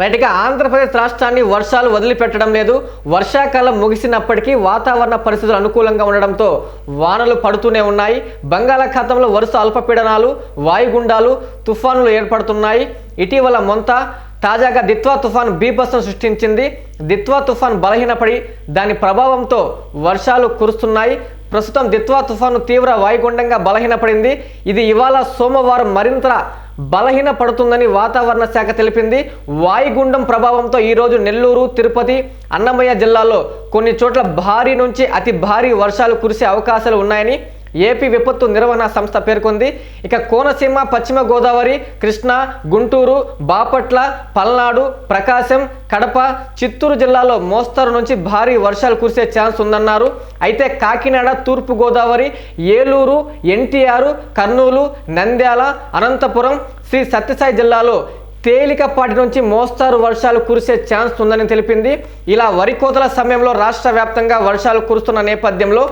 రైట్గా ఆంధ్రప్రదేశ్ రాష్ట్రాన్ని వర్షాలు వదిలిపెట్టడం లేదు. వర్షాకాలం ముగిసినప్పటికీ వాతావరణ పరిస్థితులు అనుకూలంగా ఉండడంతో వానలు పడుతూనే ఉన్నాయి. బంగాళాఖాతంలో వరుస అల్పపీడనాలు వాయుగుండాలు తుఫానులు ఏర్పడుతున్నాయి. ఇటీవల మొంత తాజాగా దిత్వా తుఫాన్ బీభత్సం సృష్టించింది. దిత్వా తుఫాన్ బలహీనపడి దాని ప్రభావంతో వర్షాలు కురుస్తున్నాయి. ప్రస్తుతం దిత్వా తుఫాను తీవ్ర వాయుగుండంగా బలహీనపడింది. ఇది ఇవాళ సోమవారం మరింత బలహీన పడుతుందని వాతావరణ శాఖ తెలిపింది. వాయుగుండం ప్రభావంతో ఈరోజు నెల్లూరు తిరుపతి అన్నమయ్య జిల్లాలో కొన్ని చోట్ల భారీ నుంచి అతి భారీ వర్షాలు కురిసే అవకాశాలు ఉన్నాయని ఏపీ విపత్తు నిర్వహణ సంస్థ పేర్కొంది. ఇక కోనసీమ పశ్చిమ గోదావరి కృష్ణా గుంటూరు బాపట్ల పల్నాడు ప్రకాశం కడప చిత్తూరు జిల్లాలో మోస్తరు నుంచి భారీ వర్షాలు కురిసే ఛాన్స్ ఉందన్నారు. అయితే కాకినాడ తూర్పు గోదావరి ఏలూరు ఎన్టీఆర్ కర్నూలు నంద్యాల అనంతపురం శ్రీ సత్యసాయి జిల్లాలో తేలికపాటి నుంచి మోస్తారు వర్షాలు కురిసే ఛాన్స్ ఉందని తెలిపింది. ఇలా వరి కోతల సమయంలో రాష్ట్ర వ్యాప్తంగా వర్షాలు కురుస్తున్న నేపథ్యంలో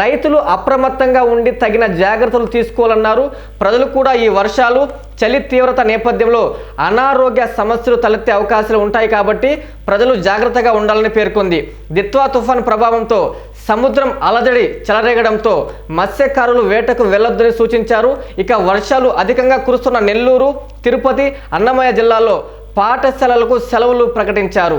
రైతులు అప్రమత్తంగా ఉండి తగిన జాగ్రత్తలు తీసుకోవాలన్నారు. ప్రజలు కూడా ఈ వర్షాలు చలి తీవ్రత నేపథ్యంలో అనారోగ్య సమస్యలు తలెత్తే అవకాశాలు ఉంటాయి కాబట్టి ప్రజలు జాగ్రత్తగా ఉండాలని పేర్కొంది. దిత్వా తుఫాన్ ప్రభావంతో సముద్రం అలజడి చెలరేగడంతో మత్స్యకారులు వేటకు వెళ్ళొద్దని సూచించారు. ఇక వర్షాలు అధికంగా కురుస్తున్న నెల్లూరు తిరుపతి అన్నమయ్య జిల్లాల్లో పాఠశాలలకు సెలవులు ప్రకటించారు.